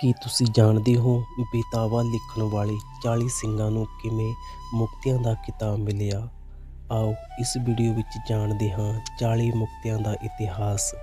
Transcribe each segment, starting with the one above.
ਕੀ ਤੁਸੀਂ ਜਾਣਦੇ ਹੋ ਬੇਤਾਵਾ ਲਿਖਣ ਵਾਲੇ 40 ਸਿੰਘਾਂ ਨੂੰ ਕਿਵੇਂ ਮੁਕਤਿਆਂ ਦਾ ਕਿਤਾਬ ਮਿਲਿਆ? ਆਓ ਇਸ ਵੀਡੀਓ ਵਿੱਚ ਜਾਣਦੇ ਹਾਂ 40 ਮੁਕਤਿਆਂ ਦਾ ਇਤਿਹਾਸ।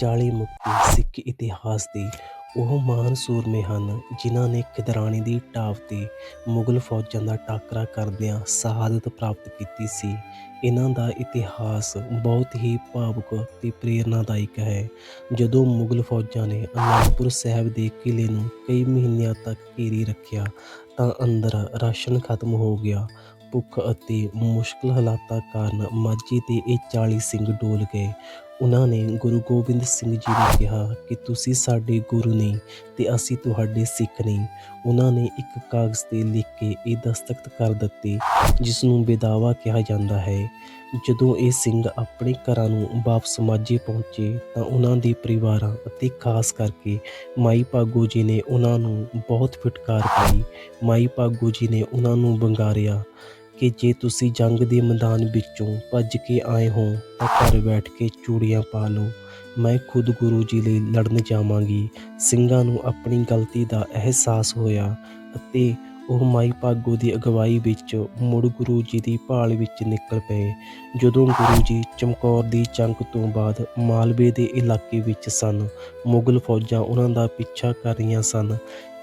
40 ਮੁਕਤੀ ਸਿੱਖ ਇਤਿਹਾਸ ਦੀ ਉਹ ਮਹਾਨ ਸੂਰਮੇ ਹਨ, ਜਿਨ੍ਹਾਂ ਨੇ ਖਿਦਰਾਣੇ ਦੀ ਢਾਬ ਤੇ ਮੁਗਲ ਫੌਜਾਂ ਦਾ ਟਾਕਰਾ ਕਰਦਿਆਂ ਸ਼ਹਾਦਤ ਪ੍ਰਾਪਤ ਕੀਤੀ ਸੀ। ਇਹਨਾਂ ਦਾ ਇਤਿਹਾਸ ਬਹੁਤ ਹੀ ਭਾਵੁਕ ਅਤੇ ਪ੍ਰੇਰਨਾਦਾਇਕ ਹੈ। ਜਦੋਂ ਮੁਗਲ ਫੌਜਾਂ ਨੇ ਅਨੰਦਪੁਰ ਸਾਹਿਬ ਦੇ ਕਿਲੇ ਨੂੰ ਕਈ ਮਹੀਨਿਆਂ ਤੱਕ ਘੇਰੀ ਰੱਖਿਆ, ਤਾਂ ਅੰਦਰ ਰਾਸ਼ਨ ਖਤਮ ਹੋ ਗਿਆ। ਭੁੱਖ ਅਤੇ ਮੁਸ਼ਕਲ ਹਾਲਾਤਾਂ ਕਾਰਨ ਮਾਝੇ ਤੇ ਇਹ 40 ਸਿੰਘ ਡੋਲ ਗਏ। ਉਹਨਾਂ ਨੇ ਗੁਰੂ ਗੋਬਿੰਦ ਸਿੰਘ ਜੀ ਨੂੰ ਕਿਹਾ ਕਿ ਤੁਸੀਂ ਸਾਡੇ ਗੁਰੂ ਨਹੀਂ ਤੇ ਅਸੀਂ ਤੁਹਾਡੇ ਸਿੱਖ ਨਹੀਂ। ਉਹਨਾਂ ਨੇ ਇੱਕ ਕਾਗਜ਼ ਤੇ ਲਿਖ ਕੇ ਇਹ ਦਸਤਖਤ ਕਰ ਦਿੱਤੇ ਜਿਸ ਨੂੰ ਬੇਦਾਵਾ ਕਿਹਾ ਜਾਂਦਾ ਹੈ। ਜਦੋਂ ਇਹ ਸਿੰਘ ਆਪਣੇ ਘਰਾਂ ਨੂੰ ਵਾਪਸ ਮਾਝੇ ਪਹੁੰਚੇ ਤਾਂ ਉਹਨਾਂ ਦੇ ਪਰਿਵਾਰਾਂ ਅਤੇ ਖਾਸ ਕਰਕੇ ਮਾਈ ਭਾਗੋ ਜੀ ਨੇ ਉਹਨਾਂ ਨੂੰ ਬਹੁਤ ਫਟਕਾਰ ਪਾਈ। ਮਾਈ ਭਾਗੋ ਜੀ ਨੇ ਉਹਨਾਂ ਨੂੰ ਬੰਗਾਰਿਆ ਕਿ ਜੇ ਤੁਸੀਂ ਜੰਗ ਦੇ ਮੈਦਾਨ ਵਿੱਚੋਂ ਭੱਜ ਕੇ ਆਏ ਹੋ ਤਾਂ ਘਰ ਬੈਠ ਕੇ ਚੂੜੀਆਂ ਪਾ ਲਓ। ਮੈਂ ਖੁਦ ਗੁਰੂ ਜੀ ਲਈ ਲੜਨ ਜਾਵਾਂਗੀ। ਸਿੰਘਾਂ ਨੂੰ ਆਪਣੀ ਗਲਤੀ ਦਾ ਅਹਿਸਾਸ ਹੋਇਆ ਅਤੇ ਉਹ ਮਾਈ ਭਾਗੋ ਦੀ ਅਗਵਾਈ ਵਿੱਚ ਮੁੜ ਗੁਰੂ ਜੀ ਦੀ ਭਾਲ ਵਿੱਚ ਨਿਕਲ ਪਏ। ਜਦੋਂ ਗੁਰੂ ਜੀ ਚਮਕੌਰ ਦੀ ਜੰਗ ਤੋਂ ਬਾਅਦ ਮਾਲਵੇ ਦੇ ਇਲਾਕੇ ਵਿੱਚ ਸਨ, ਮੁਗਲ ਫੌਜਾਂ ਉਹਨਾਂ ਦਾ ਪਿੱਛਾ ਕਰ ਰਹੀਆਂ ਸਨ।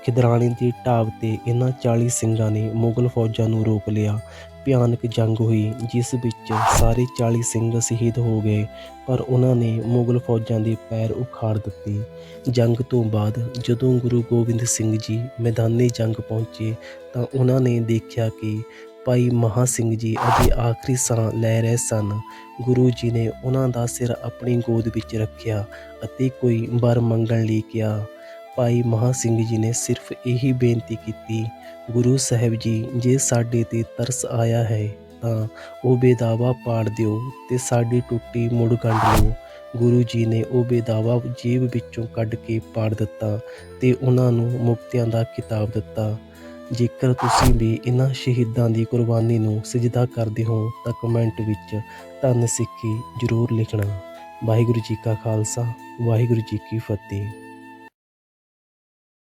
ਖਿਦਰਾਣੇ ਦੀ ਢਾਬ ਤੇ ਇਹਨਾਂ 40 ਸਿੰਘਾਂ ਨੇ ਮੁਗਲ ਫੌਜਾਂ ਨੂੰ ਰੋਕ ਲਿਆ। ਭਿਆਨਕ ਜੰਗ ਹੋਈ, ਜਿਸ ਵਿੱਚ ਸਾਰੇ 40 ਸਿੰਘ ਸ਼ਹੀਦ ਹੋ ਗਏ, ਪਰ ਉਹਨਾਂ ਨੇ ਮੁਗਲ ਫੌਜਾਂ ਦੇ ਪੈਰ ਉਖਾੜ ਦਿੱਤੇ। ਜੰਗ ਤੋਂ ਬਾਅਦ ਜਦੋਂ ਗੁਰੂ ਗੋਬਿੰਦ ਸਿੰਘ ਜੀ ਮੈਦਾਨੇ ਜੰਗ ਪਹੁੰਚੇ, ਤਾਂ ਉਹਨਾਂ ਨੇ ਦੇਖਿਆ ਕਿ ਭਾਈ ਮਹਾ ਸਿੰਘ ਜੀ ਅਜੇ ਆਖਰੀ ਸਾਹ ਲੈ ਰਹੇ ਸਨ। ਗੁਰੂ ਜੀ ਨੇ ਉਹਨਾਂ ਦਾ ਸਿਰ ਆਪਣੀ ਗੋਦ ਵਿੱਚ ਰੱਖਿਆ ਅਤੇ ਕੋਈ ਵਰ ਮੰਗਣ ਲਈ ਕਿਹਾ ਭਾਈ ਮਹਾ ਸਿੰਘ ਜੀ ਨੇ ਸਿਰਫ ਇਹੀ ਬੇਨਤੀ ਕੀਤੀ, ਗੁਰੂ ਸਾਹਿਬ ਜੀ, ਜੇ ਸਾਡੇ ਤੇ ਤਰਸ ਆਇਆ ਹੈ, ਤਾਂ ਉਹ ਬੇਦਾਵਾ ਪਾੜ ਦਿਓ ਤੇ ਸਾਡੀ ਟੁੱਟੀ ਮੁੜ ਗੰਢ ਲਓ। ਗੁਰੂ ਜੀ ਨੇ ਉਹ ਬੇਦਾਵਾ ਜੇਬ ਵਿੱਚੋਂ ਕੱਢ ਕੇ ਪਾੜ ਦਿੱਤਾ ਤੇ ਉਹਨਾਂ ਨੂੰ ਮੁਕਤਿਆਂ ਦਾ ਕਿਤਾਬ ਦਿੱਤਾ। ਜੇਕਰ ਤੁਸੀਂ ਵੀ ਇਹਨਾਂ ਸ਼ਹੀਦਾਂ ਦੀ ਕੁਰਬਾਨੀ ਨੂੰ ਸਜਦਾ ਕਰਦੇ ਹੋ, ਤਾਂ ਕਮੈਂਟ ਵਿੱਚ ਧੰਨ ਸਿੱਖੀ ਜ਼ਰੂਰ ਲਿਖਣਾ। ਵਾਹਿਗੁਰੂ ਜੀ ਕਾ ਖਾਲਸਾ, ਵਾਹਿਗੁਰੂ ਜੀ ਕੀ ਫਤਿਹ।